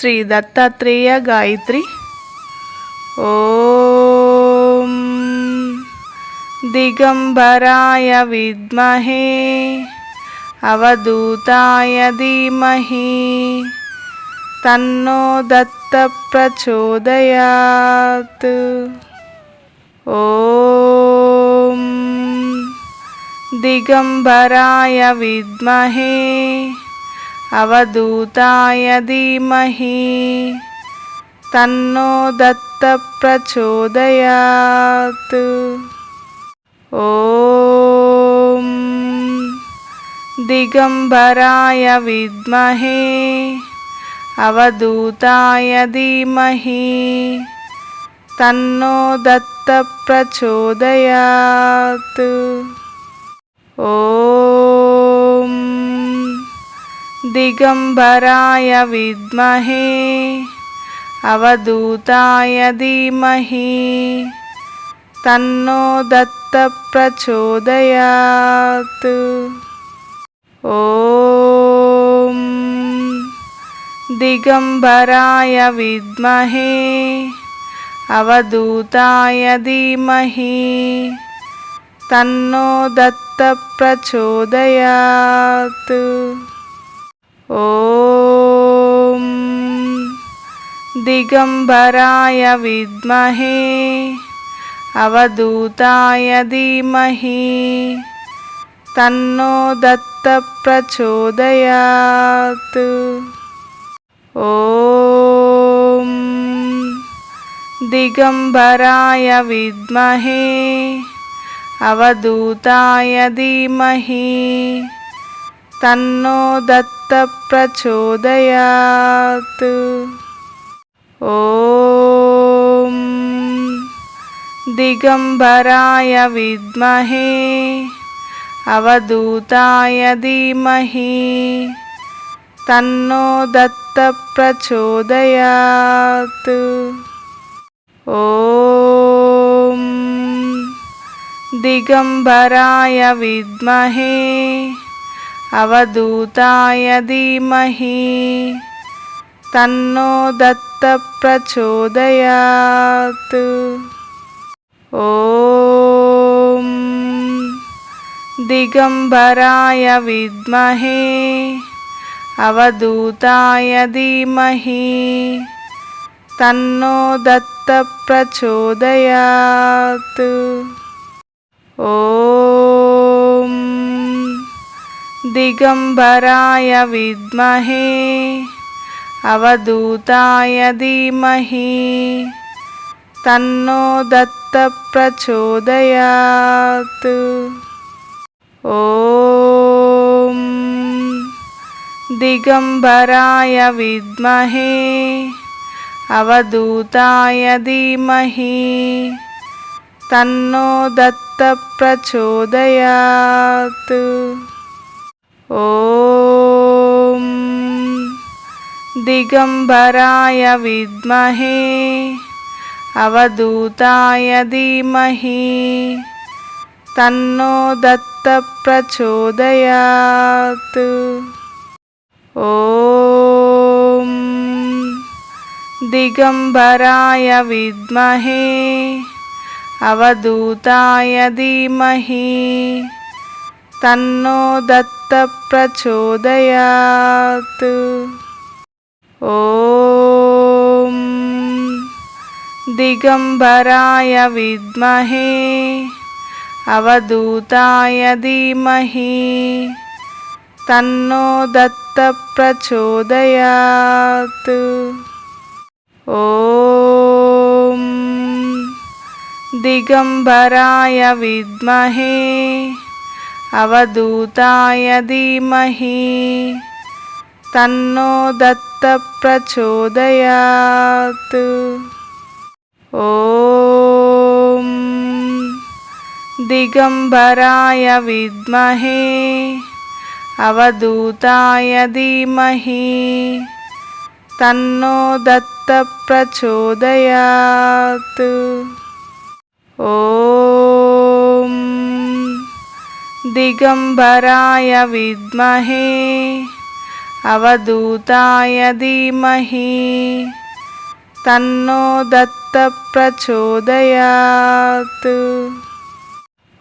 శ్రీ దత్తాత్రేయ గాయత్రి. ఓం దిగంబరాయ విద్మహే అవధూతాయ ధీమహి తన్నో దత్త ప్రచోదయాత్. ఓం దిగంబరాయ విద్మహే అవధూతాయ ధీమహి. తన్నో దత్త ప్రచోదయాత్. ఓం దిగంబరాయ విద్మహే. అవధూతాయ ధీమహి. తన్నో దత్త दिगम्बराय विद्महे अवदूताय धीमहि तन्नो दत्तप्रचोदयात्। ॐ दिगम्बराय विद्महे अवदूताय धीमहि तन्नो दत्तप्रचोदयात्। దత్త ప్రచోదయాత్ ఓం దిగంబరాయ విద్మహే అవధూతాయ ధీమహి తన్నో దత్త ప్రచోదయాత్. ఓం దిగంబరాయ విద్మహే అవధూతాయ ధీమహి తన్నో దత్త ప్రచోదయాత్. ఓం దిగంబరాయ విద్మహే అవధూతాయ ధీమహి. తన్నో దత్త ప్రచోదయాత్. ఓం దిగంబరాయ విద్మహే. అవధూతాయ ధీమహి. తన్నో దత్త ప్రచోదయాత్. ఓం దిగంబరాయ విద్మహే దిగంబరాయ విద్మహే అవధూతాయ ధీమహి తన్నో దత్త ప్రచోదయాత్ ఓం దిగంబరాయ విద్మహే అవధూతాయ ధీమహి తన్నో దత్త ప్రచోదయాత్ ఓం దిగంబరాయ విద్మహే అవధూతాయ ధీమహి తన్నో దత్త ప్రచోదయాత్. ఓం దిగంబరాయ విద్మహే అవధూతాయ ధీమహి తన్నో దత్త ప్రచోదయాత్. ఓం దిగంబరాయ విద్మహే అవధూతాయ ధీమహి. తన్నో దత్త ప్రచోదయాత్. ఓం దిగంబరాయ విద్మహే. అవధూతాయ ధీమహి. తన్నో దత్త ప్రచోదయాత్. ఓం దిగంబరాయ విద్మహే అవధూతాయ ధీమహి తన్నో దత్త ప్రచోదయాత్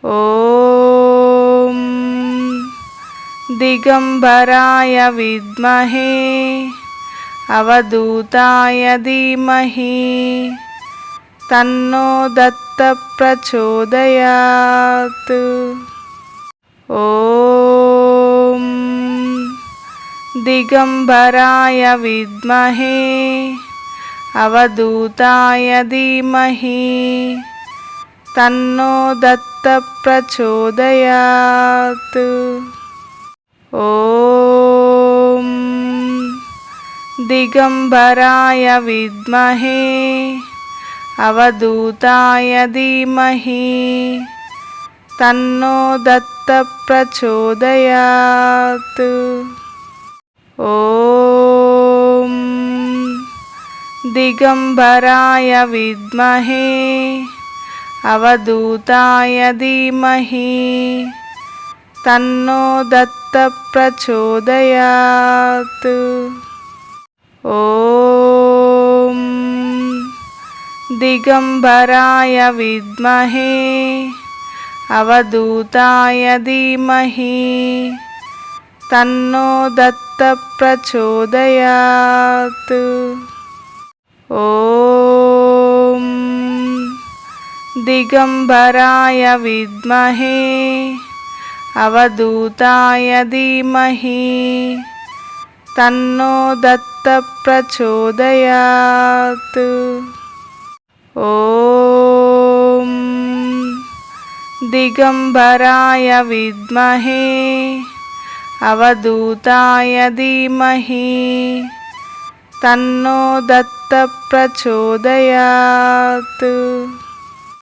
ఓం దిగంబరాయ విద్మహే అవధూతాయ ధీమహి తన్నో దత్త ప్రచోదయాత్ ఓం దిగంబరాయ విద్మహే అవధూతాయ ధీమహి తన్నో దత్త ప్రచోదయాత్. ఓం దిగంబరాయ విద్మహే అవధూతాయ तन्नो दत्तप्रचोदयात्। ॐ दिगम्बराय विद्महे अवधूताय धीमहि तन्नो दत्तप्रचोदयात्। ॐ दिगम्बराय विद्महे ఓం దిగంబరాయ విద్మహే. అవధూతాయ ధీమహి. తన్నో దత్త ప్రచోదయాత్. ఓం దిగంబరాయ విద్మహే అవధూతాయ ధీమహి తన్నో దత్త ప్రచోదయాత్ ఓం దిగంబరాయ